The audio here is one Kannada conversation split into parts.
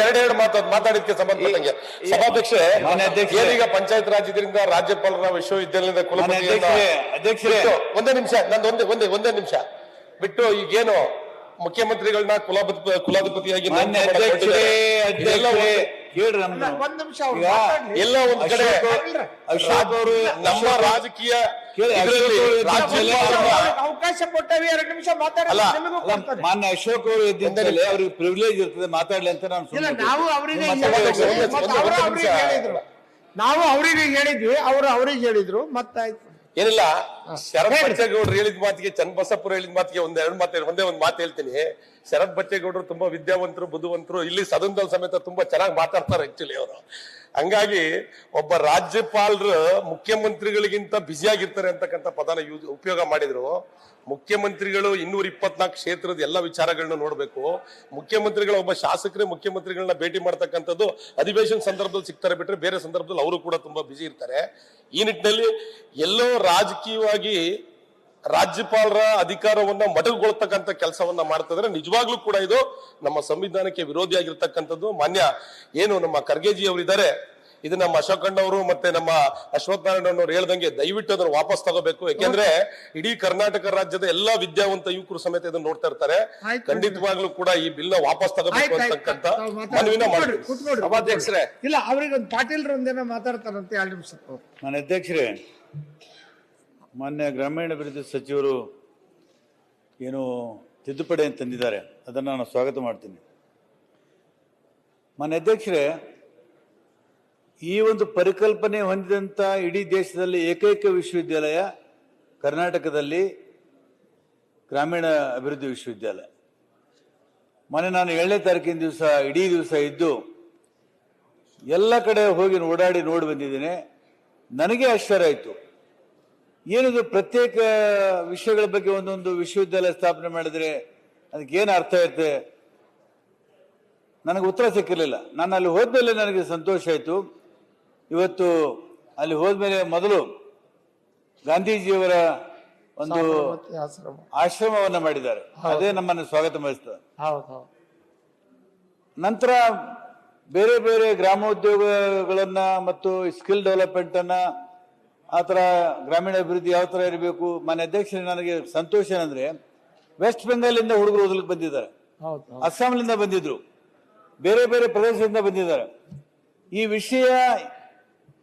ಎರಡೆರಡು ಮಾತು ಮಾತಾಡಿದ್ಕೆ ಸಂಬಂಧಪಟ್ಟಂಗೆ ಸಭಾಧ್ಯಕ್ಷ. ಏನೀಗ ಪಂಚಾಯತ್ ರಾಜ್ ಇದರಿಂದ ರಾಜ್ಯಪಾಲರ ವಿಶ್ವವಿದ್ಯಾಲಯದ ಕುಲಪತಿ ಒಂದೇ ನಿಮಿಷ ನಂದು ಒಂದೇ ಒಂದೇ ಒಂದೇ ನಿಮಿಷ. ಬಿಟ್ಟು ಈಗೇನು ಮುಖ್ಯಮಂತ್ರಿಗಳನ್ನ ಕುಲಪತಿ ಕುಲಾಧಿಪತಿಯಾಗಿ ಇದೆಲ್ಲ ಅಧ್ಯಕ್ಷರೇ ಒಂದು- ಕೇಳ್ರಿ ನಮ್ದು ಒಂದ್ ನಿಮಿಷ ಅವ್ರು ಈಗ ಮಾತಾಡ್ಲಿ. ಎಲ್ಲ ಒಂದ್ ಕಡೆ ಅಶೋಕ್ ಅವ್ರು- ಅಶೋಕ್ ಅವರು ನಮ್ಮ ರಾಜಕೀಯ ಕೇಳಿ, ಇದರಲ್ಲಿ ಅಶೋಕ್ ಅವರು ರಾಜ್ಯಪಾಲರ ಅವ್ರಿಗೆ ಅವಕಾಶ ಕೊಟ್ಟೇವಿ ಎರಡು ನಿಮಿಷ ಅಲ್ಲ, ಮಾತಾಡಲ್ಲ ನಿಮಗೂ ಕೊಡ್ತಾರೆ. ಮಾನ್ಯ ಅಶೋಕ್ ಅವರು ಇದ್ದಿದ್ದಲ್ಲಿ ಅವ್ರಿಗೆ ಪ್ರಿವಿಲೇಜ್ ಇರ್ತದೆ ಮಾತಾಡ್ಲಿ ಅಂತ ನಾನು ಇಲ್ಲ ಸುಮ್ಮನೆ ನಾವು ಅವರಿಗೆ ನಿಮ್ಮ ಹೇಳಿದ್ವಿ ಮತ್ತೆ ಅವರು ಅವ್ರಿಗೆ ಹೇಳಿದ್ರು ಮತ್ತಾಯ್ತು. ಏನಿಲ್ಲ? ಶರತ್ ಬಚ್ಚೇಗೌಡರು ಹೇಳಿದ ಮಾತಿಗೆ ಚನ್ನಬಸಪ್ಪರು ಹೇಳಿದ ಮಾತಿಗೆ ಒಂದ್ ಎರಡು ಮಾತು ಒಂದೇ ಒಂದ್ ಮಾತು ಹೇಳ್ತೀನಿ. ಶರತ್ ಬಚ್ಚೇಗೌಡರು ತುಂಬಾ ವಿದ್ಯಾವಂತರು ಬುದ್ಧಿವಂತರು. ಇಲ್ಲಿ ಸದನದಲ್ಲಿ ಸಮೇತ ತುಂಬಾ ಚೆನ್ನಾಗಿ ಮಾತಾಡ್ತಾರೆ ಆಕ್ಚುಲಿ ಅವರು. ಹಂಗಾಗಿ ಒಬ್ಬ ರಾಜ್ಯಪಾಲರು ಮುಖ್ಯಮಂತ್ರಿಗಳಿಗಿಂತ ಬ್ಯುಸಿಯಾಗಿರ್ತಾರೆ ಅಂತಕ್ಕಂಥ ಪದನ ಯೂಸ್, ಉಪಯೋಗ ಮಾಡಿದ್ರು. ಮುಖ್ಯಮಂತ್ರಿಗಳು ಇನ್ನೂರ ಇಪ್ಪತ್ನಾಲ್ಕು ಕ್ಷೇತ್ರದ ಎಲ್ಲ ವಿಚಾರಗಳನ್ನ ನೋಡಬೇಕು. ಮುಖ್ಯಮಂತ್ರಿಗಳ ಒಬ್ಬ ಶಾಸಕರೇ, ಮುಖ್ಯಮಂತ್ರಿಗಳನ್ನ ಭೇಟಿ ಮಾಡ್ತಕ್ಕಂಥದ್ದು ಅಧಿವೇಶನ ಸಂದರ್ಭದಲ್ಲಿ ಸಿಗ್ತಾರೆ ಬಿಟ್ರೆ ಬೇರೆ ಸಂದರ್ಭದಲ್ಲಿ ಅವರು ಕೂಡ ತುಂಬಾ ಬ್ಯುಸಿ ಇರ್ತಾರೆ. ಈ ನಿಟ್ಟಿನಲ್ಲಿ ಎಲ್ಲೋ ರಾಜಕೀಯವಾಗಿ ರಾಜ್ಯಪಾಲರ ಅಧಿಕಾರವನ್ನ ಮಟಗುಗೊಳ್ತಕ್ಕಂಥ ಕೆಲಸವನ್ನ ಮಾಡ್ತಿದ್ರೆ. ನಿಜವಾಗ್ಲೂ ಕೂಡ ಇದು ನಮ್ಮ ಸಂವಿಧಾನಕ್ಕೆ ವಿರೋಧಿಯಾಗಿರ್ತಕ್ಕಂಥದ್ದು ಮಾನ್ಯ ಏನು ನಮ್ಮ ಖರ್ಗೆಜಿ ಅವರಿದ್ದಾರೆ ಇದು ನಮ್ಮ ಅಶೋಕ್ ಅವರು ಮತ್ತೆ ನಮ್ಮ ಅಶ್ವಥ್ ನಾರಾಯಣ ಅವರು ಹೇಳ್ದಂಗೆ ದಯವಿಟ್ಟು ಅದನ್ನು ವಾಪಸ್ ತಗೋಬೇಕು. ಯಾಕೆಂದ್ರೆ ಇಡೀ ಕರ್ನಾಟಕ ರಾಜ್ಯದ ಎಲ್ಲಾ ವಿದ್ಯಾವಂತ ಯುವಕರು ಸಮೇತ ಇದನ್ನ ನೋಡ್ತಾ ಇರ್ತಾರೆ. ಖಂಡಿತವಾಗ್ಲೂ ಕೂಡ ಈ ಬಿಲ್ನ ವಾಪಸ್ ತಗೋಬೇಕು ಅಂತಕ್ಕಂತ. ಮನವಿನ ಮಾಡಿ. ಇಲ್ಲ ಅವ್ರಿಗೆ ಒಂದು ಒಂದೇನೋ ಮಾತಾಡ್ತಾರಂತೆ ಎರಡು ನಿಮಿಷ. ಮಾನ್ಯ ಅಧ್ಯಕ್ಷರೇ ಮಾನ್ಯ ಗ್ರಾಮೀಣಾಭಿವೃದ್ಧಿ ಸಚಿವರು ಏನು ತಿದ್ದುಪಡಿ ಅಂತ ತಂದಿದ್ದಾರೆ. ಅದನ್ನು ನಾನು ಸ್ವಾಗತ ಮಾಡ್ತೀನಿ. ಮಾನ್ಯ ಅಧ್ಯಕ್ಷರೇ, ಈ ಒಂದು ಪರಿಕಲ್ಪನೆ ಹೊಂದಿದಂಥ ಇಡೀ ದೇಶದಲ್ಲಿ ಏಕೈಕ ವಿಶ್ವವಿದ್ಯಾಲಯ ಕರ್ನಾಟಕದಲ್ಲಿ ಗ್ರಾಮೀಣ ಅಭಿವೃದ್ಧಿ ವಿಶ್ವವಿದ್ಯಾಲಯ. ಮೊನ್ನೆ ನಾನು ಏಳನೇ ತಾರೀಕಿನ ದಿವಸ, ಇಡೀ ದಿವಸ ಇದ್ದು ಎಲ್ಲ ಕಡೆ ಹೋಗಿ ಓಡಾಡಿ ನೋಡಿ ಬಂದಿದ್ದೇನೆ. ನನಗೆ ಆಶ್ಚರ್ಯ ಆಯಿತು. ಏನಿದು ಪ್ರತ್ಯೇಕ ವಿಷಯಗಳ ಬಗ್ಗೆ ಒಂದೊಂದು ವಿಶ್ವವಿದ್ಯಾಲಯ ಸ್ಥಾಪನೆ ಮಾಡಿದ್ರೆ ಅದಕ್ಕೆ ಏನು ಅರ್ಥ ಇರುತ್ತೆ ನನಗೆ ಉತ್ತರ ಸಿಕ್ಕಿರಲಿಲ್ಲ. ನಾನು ಅಲ್ಲಿ ಹೋದ್ಮೇಲೆ ನನಗೆ ಸಂತೋಷ ಆಯಿತು. ಇವತ್ತು ಅಲ್ಲಿ ಹೋದ್ಮೇಲೆ ಮೊದಲು ಗಾಂಧೀಜಿಯವರ ಒಂದು ಆಶ್ರಮವನ್ನ ಮಾಡಿದ್ದಾರೆ. ಅದೇ ನಮ್ಮನ್ನು ಸ್ವಾಗತ ಹೌದು ನಂತರ ಬೇರೆ ಬೇರೆ ಗ್ರಾಮೋದ್ಯೋಗಗಳನ್ನ ಮತ್ತು ಸ್ಕಿಲ್ ಡೆವಲಪ್ಮೆಂಟ್ ಅನ್ನ ಆ ಥರ ಗ್ರಾಮೀಣ ಅಭಿವೃದ್ಧಿ ಯಾವ ಥರ ಇರಬೇಕು? ಮನೆ ಅಧ್ಯಕ್ಷರು ನನಗೆ ಸಂತೋಷ ಏನಂದ್ರೆ ವೆಸ್ಟ್ ಬೆಂಗಾಲಿಂದ ಹುಡುಗರು ಓದಲಿಕ್ಕೆ ಬಂದಿದ್ದಾರೆ. ಅಸ್ಸಾಂನಿಂದ ಬಂದಿದ್ರು. ಬೇರೆ ಬೇರೆ ಪ್ರದೇಶದಿಂದ ಬಂದಿದ್ದಾರೆ. ಈ ವಿಷಯ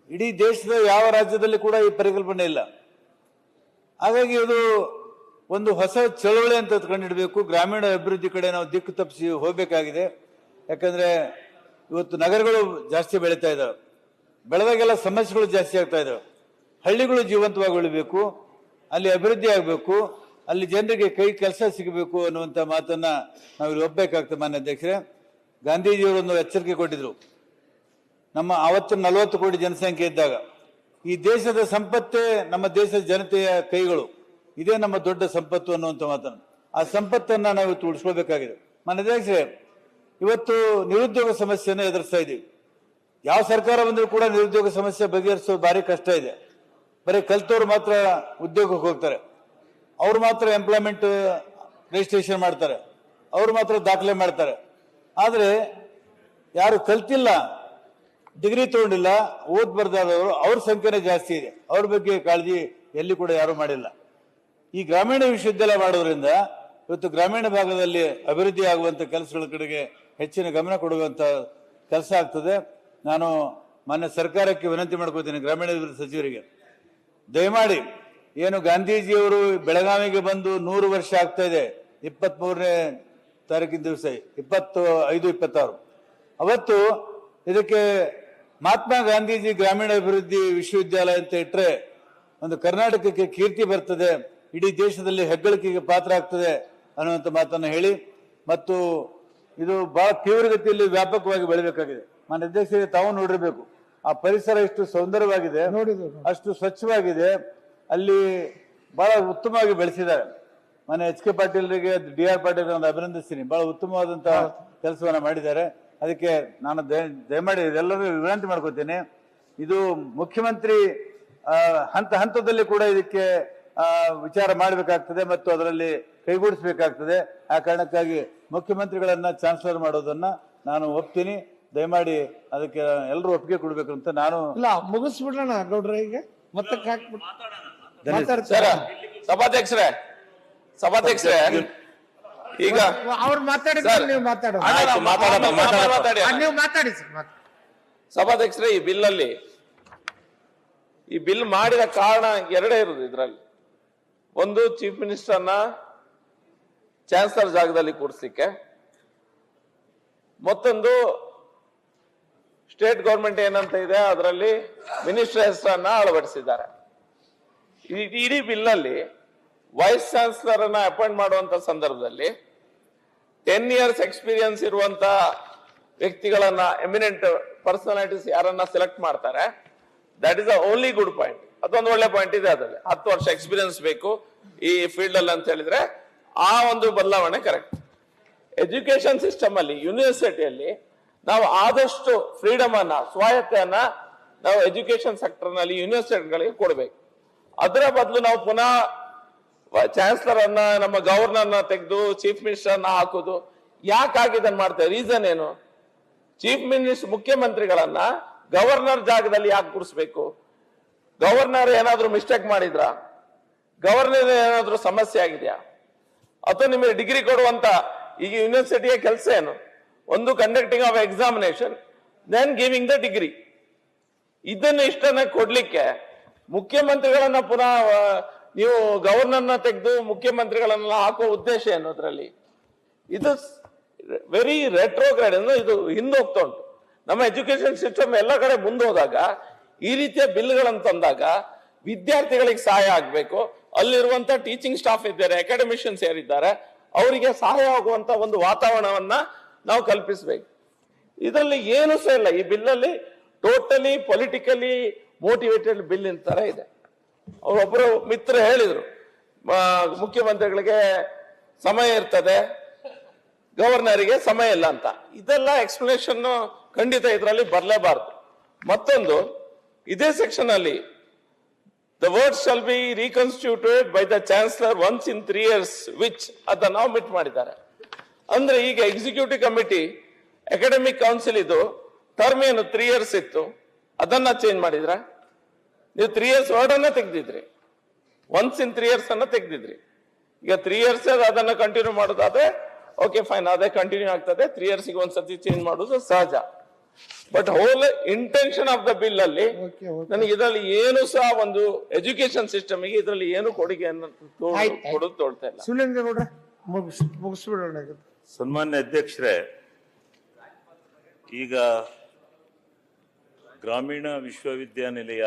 ಇಡೀ ದೇಶದ ಯಾವ ರಾಜ್ಯದಲ್ಲಿ ಕೂಡ ಈ ಪರಿಕಲ್ಪನೆ ಇಲ್ಲ. ಹಾಗಾಗಿ ಇದು ಒಂದು ಹೊಸ ಚಳವಳಿ ಅಂತ ಕಂಡಿಡಬೇಕು ಗ್ರಾಮೀಣ ಅಭಿವೃದ್ಧಿ ಕಡೆ ನಾವು ದಿಕ್ಕು ತಪ್ಪಿಸಿ ಹೋಗಬೇಕಾಗಿದೆ. ಯಾಕಂದ್ರೆ ಇವತ್ತು ನಗರಗಳು ಜಾಸ್ತಿ ಬೆಳೀತಾ ಇದ್ದಾವೆ. ಬೆಳೆದಾಗೆಲ್ಲ ಸಮಸ್ಯೆಗಳು ಜಾಸ್ತಿ ಆಗ್ತಾ ಇದ್ದಾವೆ. ಹಳ್ಳಿಗಳು ಜೀವಂತವಾಗಿ ಉಳಿಬೇಕು ಅಲ್ಲಿ ಅಭಿವೃದ್ಧಿ ಆಗಬೇಕು, ಅಲ್ಲಿ ಜನರಿಗೆ ಕೈ ಕೆಲಸ ಸಿಗಬೇಕು ಅನ್ನುವಂಥ ಮಾತನ್ನು ನಾವು ಇಲ್ಲಿ ಒಪ್ಪಬೇಕಾಗ್ತದೆ ಮಾನ್ಯ ಅಧ್ಯಕ್ಷರೇ. ಗಾಂಧೀಜಿಯವರು ಒಂದು ಎಚ್ಚರಿಕೆ ಕೊಟ್ಟಿದ್ರು. ನಮ್ಮ ಅವತ್ತು ನಲವತ್ತು ಕೋಟಿ ಜನಸಂಖ್ಯೆ ಇದ್ದಾಗ. ಈ ದೇಶದ ಸಂಪತ್ತೇ ನಮ್ಮ ದೇಶದ ಜನತೆಯ ಕೈಗಳು. ಇದೇ ನಮ್ಮ ದೊಡ್ಡ ಸಂಪತ್ತು ಅನ್ನುವಂಥ ಮಾತನ್ನು. ಆ ಸಂಪತ್ತನ್ನು ನಾವು ಇವತ್ತು ಉಳಿಸ್ಕೊಳ್ಬೇಕಾಗಿದೆ. ಮಾನ್ಯ ಅಧ್ಯಕ್ಷರೇ, ಇವತ್ತು ನಿರುದ್ಯೋಗ ಸಮಸ್ಯೆಯನ್ನು ಎದುರಿಸ್ತಾ ಇದ್ದೀವಿ ಯಾವ ಸರ್ಕಾರ ಬಂದರೂ ಕೂಡ ನಿರುದ್ಯೋಗ ಸಮಸ್ಯೆ ಬಗೆಹರಿಸೋದು ಭಾರಿ ಕಷ್ಟ ಇದೆ. ಬರೀ ಕಲ್ತವ್ರು ಮಾತ್ರ ಉದ್ಯೋಗಕ್ಕೆ ಹೋಗ್ತಾರೆ. ಅವ್ರು ಮಾತ್ರ ಎಂಪ್ಲಾಯ್ಮೆಂಟ್ ರಿಜಿಸ್ಟ್ರೇಷನ್ ಮಾಡ್ತಾರೆ. ಅವ್ರು ಮಾತ್ರ ದಾಖಲೆ ಮಾಡ್ತಾರೆ. ಆದರೆ ಯಾರು ಕಲ್ತಿಲ್ಲ ಡಿಗ್ರಿ ತಗೊಂಡಿಲ್ಲ, ಓದ್ ಬರ್ದಾದವರು ಅವ್ರ ಸಂಖ್ಯೆನೇ ಜಾಸ್ತಿ ಇದೆ. ಅವ್ರ ಬಗ್ಗೆ ಕಾಳಜಿ ಎಲ್ಲಿ ಕೂಡ ಯಾರು ಮಾಡಿಲ್ಲ. ಈ ಗ್ರಾಮೀಣ ವಿಶ್ವವಿದ್ಯಾಲಯ ಮಾಡೋದ್ರಿಂದ ಇವತ್ತು ಗ್ರಾಮೀಣ ಭಾಗದಲ್ಲಿ ಅಭಿವೃದ್ಧಿ ಆಗುವಂತ ಕೆಲಸಗಳ ಕಡೆಗೆ ಹೆಚ್ಚಿನ ಗಮನ ಕೊಡುವಂತ ಕೆಲಸ ಆಗ್ತದೆ. ನಾನು ಮಾನ್ಯ ಸರ್ಕಾರಕ್ಕೆ ವಿನಂತಿ ಮಾಡ್ಕೋತೀನಿ ಗ್ರಾಮೀಣಾಭಿವೃದ್ಧಿ ಸಚಿವರಿಗೆ. ದಯಮಾಡಿ, ಏನು ಗಾಂಧೀಜಿಯವರು ಬೆಳಗಾವಿಗೆ ಬಂದು ನೂರು ವರ್ಷ ಆಗ್ತಾ ಇದೆ ಇಪ್ಪತ್ತ್ ಮೂರನೇ ತಾರೀಕಿನ ದಿವಸ, ಇಪ್ಪತ್ತು, ಐದು, ಇಪ್ಪತ್ತಾರು. ಅವತ್ತು ಇದಕ್ಕೆ ಮಹಾತ್ಮ ಗಾಂಧೀಜಿ ಗ್ರಾಮೀಣ ಅಭಿವೃದ್ಧಿ ವಿಶ್ವವಿದ್ಯಾಲಯ ಅಂತ ಇಟ್ಟರೆ ಒಂದು ಕರ್ನಾಟಕಕ್ಕೆ ಕೀರ್ತಿ ಬರ್ತದೆ, ಇಡೀ ದೇಶದಲ್ಲಿ ಹೆಗ್ಗಳಿಕೆಗೆ ಪಾತ್ರ ಆಗ್ತದೆ ಅನ್ನುವಂಥ ಮಾತನ್ನು ಹೇಳಿ, ಮತ್ತು ಇದು ಬಹಳ ತೀವ್ರಗತಿಯಲ್ಲಿ ವ್ಯಾಪಕವಾಗಿ ಬೆಳಬೇಕಾಗಿದೆ. ಮಾನ್ಯ ಅಧ್ಯಕ್ಷರಿಗೆ ತಾವು ನೋಡಿರ್ಬೇಕು. ಆ ಪರಿಸರ ಎಷ್ಟು ಸೌಂದರ್ಯವಾಗಿದೆ ನೋಡಿದ್ರು. ಅಷ್ಟು ಸ್ವಚ್ಛವಾಗಿದೆ. ಅಲ್ಲಿ ಬಹಳ ಉತ್ತಮವಾಗಿ ಬೆಳೆಸಿದ್ದಾರೆ. ಮನೆ ಎಚ್ ಕೆ ಪಾಟೀಲ್ರಿಗೆ ಡಿ ಆರ್ ಪಾಟೀಲ್ ಒಂದು ಅಭಿನಂದಿಸ್ತೀನಿ. ಬಹಳ ಉತ್ತಮವಾದಂತಹ ಕೆಲಸವನ್ನ ಮಾಡಿದ್ದಾರೆ. ಅದಕ್ಕೆ ನಾನು ದಯ- ದಯಮಾಡಿ ಇದೆಲ್ಲರೂ ವಿನಂತಿ ಮಾಡ್ಕೋತೀನಿ. ಇದು ಮುಖ್ಯಮಂತ್ರಿ ಹಂತ ಹಂತದಲ್ಲಿ ಕೂಡ ಇದಕ್ಕೆ ವಿಚಾರ ಮಾಡಬೇಕಾಗ್ತದೆ ಮತ್ತು ಅದರಲ್ಲಿ ಕೈಗೂಡಿಸಬೇಕಾಗ್ತದೆ. ಆ ಕಾರಣಕ್ಕಾಗಿ ಮುಖ್ಯಮಂತ್ರಿಗಳನ್ನ ಚಾನ್ಸಲರ್ ಮಾಡೋದನ್ನ ನಾನು ಒಪ್ತೀನಿ. ದಯಮಾಡಿ ಅದಕ್ಕೆ ಎಲ್ಲರೂ ಒಪ್ಪಿಗೆ ಕೊಡ್ಬೇಕು ಅಂತ ನಾನು ಇಲ್ಲ ಮುಗಿಸ್ಬಿಡೋಣ ಗೌಡ್ರ ಈಗ. ಮತ್ತೆ ಹಾಕ್ಬಿಟ್ಟು ಸರ ಮಾತಾಡ್ತಾರೆ ಸಭಾಧ್ಯಕ್ಷರೇ ಸಭಾಧ್ಯಕ್ಷರೇ ಈಗ ಅವ್ರು ಮಾತಾಡಿದ್ರೆ. ನೀವು ಮಾತಾಡೋದು. ಆಯ್ತು, ಮಾತಾಡೋಣ, ಮಾತಾಡೋಣ, ಮಾತಾಡಿ. ಆ, ನೀವು ಮಾತಾಡಿ ಸರ್ ಮಾತಾಡಿ. ಸಭಾಧ್ಯಕ್ಷರೇ ಈ ಬಿಲ್ ಅಲ್ಲಿ ಈ ಬಿಲ್ ಮಾಡಿದ ಕಾರಣ ಎರಡೇ ಇರುದು ಇದರಲ್ಲಿ. ಒಂದು ಚೀಫ್ ಮಿನಿಸ್ಟರ್ನ ಚಾನ್ಸಲರ್ ಜಾಗದಲ್ಲಿ ಕೂರಿಸ್ಲಿಕ್ಕೆ. ಮತ್ತೊಂದು ಸ್ಟೇಟ್ ಗೌರ್ಮೆಂಟ್ ಏನಂತ ಇದೆ, ಅದರಲ್ಲಿ ಮಿನಿಸ್ಟರ್ ಹೆಸರನ್ನ ಅಳವಡಿಸಿದ್ದಾರೆ. ಇಡೀ ಬಿಲ್ ಅಲ್ಲಿ ವೈಸ್ ಚಾನ್ಸಲರ್ ಅನ್ನ ಅಪಾಯಿಂಟ್ ಮಾಡುವಂತ ಸಂದರ್ಭದಲ್ಲಿ ಟೆನ್ ಇಯರ್ಸ್ ಎಕ್ಸ್ಪೀರಿಯನ್ಸ್ ಇರುವಂತ ವ್ಯಕ್ತಿಗಳನ್ನ ಎಮಿನೆಂಟ್ ಪರ್ಸನಾಲಿಟೀಸ್ ಯಾರನ್ನ ಸೆಲೆಕ್ಟ್ ಮಾಡ್ತಾರೆ. That is the only good point ಅದೊಂದು ಒಳ್ಳೆ ಪಾಯಿಂಟ್ ಇದೆ ಅದರಲ್ಲಿ. ಹತ್ತು ವರ್ಷ ಎಕ್ಸ್ಪೀರಿಯನ್ಸ್ ಬೇಕು ಈ ಫೀಲ್ಡ್ ಅಲ್ಲಿ ಅಂತ ಹೇಳಿದ್ರೆ ಆ ಒಂದು ಬದಲಾವಣೆ ಕರೆಕ್ಟ್ ಎಜುಕೇಶನ್ ಸಿಸ್ಟಮ್ ಅಲ್ಲಿ ಯೂನಿವರ್ಸಿಟಿಯಲ್ಲಿ ನಾವು ಆದಷ್ಟು ಫ್ರೀಡಮ್ ಅನ್ನ, ಸ್ವಾಯತ್ತೆಯನ್ನ ನಾವು ಎಜುಕೇಶನ್ ಸೆಕ್ಟರ್ನಲ್ಲಿ ಯೂನಿವರ್ಸಿಟಿಗಳಿಗೆ ಕೊಡಬೇಕು. ಅದರ ಬದಲು ನಾವು ಪುನಃ ಚಾನ್ಸಲರ್ ಅನ್ನ, ನಮ್ಮ ಗವರ್ನರ್ನ ತೆಗೆದು ಚೀಫ್ ಮಿನಿಸ್ಟರ್ ಅನ್ನ ಹಾಕುದು. ಯಾಕಾಗಿ ಇದನ್ನ ಮಾಡ್ತೇವೆ ರೀಸನ್ ಏನು? ಚೀಫ್ ಮಿನಿಸ್ಟರ್ ಮುಖ್ಯಮಂತ್ರಿಗಳನ್ನ ಗವರ್ನರ್ ಜಾಗದಲ್ಲಿ ಯಾಕೆ ಕೂರಿಸ್ಬೇಕು ಗವರ್ನರ್ ಏನಾದ್ರೂ ಮಿಸ್ಟೇಕ್ ಮಾಡಿದ್ರ? ಗವರ್ನರ್ ಏನಾದ್ರೂ ಸಮಸ್ಯೆ ಆಗಿದೆಯಾ? ಅಥವಾ ನಿಮಗೆ ಡಿಗ್ರಿ ಕೊಡುವಂತ ಈಗ ಯೂನಿವರ್ಸಿಟಿಯ ಕೆಲಸ ಏನು? ಒಂದು conducting of examination then giving the degree ಇದನ್ನು ಇಷ್ಟನ್ನ ಕೊಡ್ಲಿಕ್ಕೆ ಮುಖ್ಯಮಂತ್ರಿಗಳನ್ನ ಪುನಃ ನೀವು ಗವರ್ನರ್ನ ತೆಗೆದು ಮುಖ್ಯಮಂತ್ರಿಗಳನ್ನೆಲ್ಲ ಹಾಕೋ ಉದ್ದೇಶ ಏನು ಅದರಲ್ಲಿ? ಇದು ವೆರಿ ರೆಟ್ರೋಗ್ರೇಡ್ ಅಂದ್ರೆ ಇದು ಹಿಂದೆ ಹೋಗ್ತಾ ಉಂಟು. ನಮ್ಮ ಎಜುಕೇಶನ್ ಸಿಸ್ಟಮ್ ಎಲ್ಲ ಕಡೆ ಮುಂದೆ ಹೋದಾಗ, ಈ ರೀತಿಯ ಬಿಲ್ಗಳನ್ನು ತಂದಾಗ ವಿದ್ಯಾರ್ಥಿಗಳಿಗೆ ಸಹಾಯ ಆಗಬೇಕು. ಅಲ್ಲಿರುವಂತ ಟೀಚಿಂಗ್ ಸ್ಟಾಫ್ ಇದ್ದಾರೆ ಅಕಾಡೆಮಿಷಿಯನ್ಸ್ ಯಾರಿದ್ದಾರೆ, ಅವರಿಗೆ ಸಹಾಯ ಆಗುವಂತ ಒಂದು ವಾತಾವರಣವನ್ನ ನಾವು ಕಲ್ಪಿಸಬೇಕು. ಇದರಲ್ಲಿ ಏನು ಸಹ ಇಲ್ಲ. ಈ ಬಿಲ್ಲಲ್ಲಿ ಟೋಟಲಿ ಪೊಲಿಟಿಕಲಿ ಮೋಟಿವೇಟೆಡ್ ಬಿಲ್ ತರ ಇದೆ. ಅವರೊಬ್ಬರು ಮಿತ್ರ ಹೇಳಿದರು ಮುಖ್ಯಮಂತ್ರಿಗಳಿಗೆ ಸಮಯ ಇರ್ತದೆ, ಗವರ್ನರಿಗೆ ಸಮಯ ಇಲ್ಲ ಅಂತ. ಇದೆಲ್ಲ ಎಕ್ಸ್ಪ್ಲನೇಷನ್ ಖಂಡಿತ ಇದರಲ್ಲಿ ಬರಲೇಬಾರದು. ಮತ್ತೊಂದು, ಇದೇ ಸೆಕ್ಷನ್ ಅಲ್ಲಿ the word shall be reconstituted by the chancellor once in three years which ಅದನ್ನ ಮಿಟ್ ಮಾಡಿದ್ದಾರೆ. ಅಂದ್ರೆ ಈಗ ಎಕ್ಸಿಕ್ಯೂಟಿವ್ ಕಮಿಟಿ ಅಕಾಡೆಮಿಕ್ ಕೌನ್ಸಿಲ್ ಇದು ಟರ್ಮ್ ಏನು ತ್ರೀ ಇಯರ್ಸ್ ಇತ್ತು. ಅದನ್ನ ಚೇಂಜ್ ಮಾಡಿದ್ರ? ನೀವು ತ್ರೀ ಇಯರ್ಸ್ ವರ್ಡ್ ಅನ್ನ ತೆಗ್ದಿದ್ರಿ. ಒನ್ಸ್ ಇನ್ ತ್ರೀ ಇಯರ್ಸ್ ಅನ್ನ ತೆಗ್ದಿದ್ರಿ. ಈಗ ತ್ರೀ ಇಯರ್ಸ್ ಅದನ್ನ ಕಂಟಿನ್ಯೂ ಮಾಡೋದಾದ್ರೆ ಓಕೆ ಫೈನ್ ಅದೇ ಕಂಟಿನ್ಯೂ ಆಗ್ತದೆ. ತ್ರೀ ಇಯರ್ಸ್ ಒಂದ್ಸತಿ ಚೇಂಜ್ ಮಾಡೋದು ಸಹಜ. But whole intention of the bill ಅಲ್ಲಿ. ನನಗೆ ಇದರಲ್ಲಿ ಏನು ಸಹ ಒಂದು ಎಜುಕೇಶನ್ ಸಿಸ್ಟಮ್ಗೆ ಇದರಲ್ಲಿ ಏನು ಕೊಡುಗೆ. ಕೊಡೋದು ತೋಳ್ತಾ ಇಲ್ಲ. ಮುಗಿಸ್ಬಿಡೋಣ. ಸನ್ಮಾನ್ಯ ಅಧ್ಯಕ್ಷರೇ ಈಗ ಗ್ರಾಮೀಣ ವಿಶ್ವವಿದ್ಯಾನಿಲಯ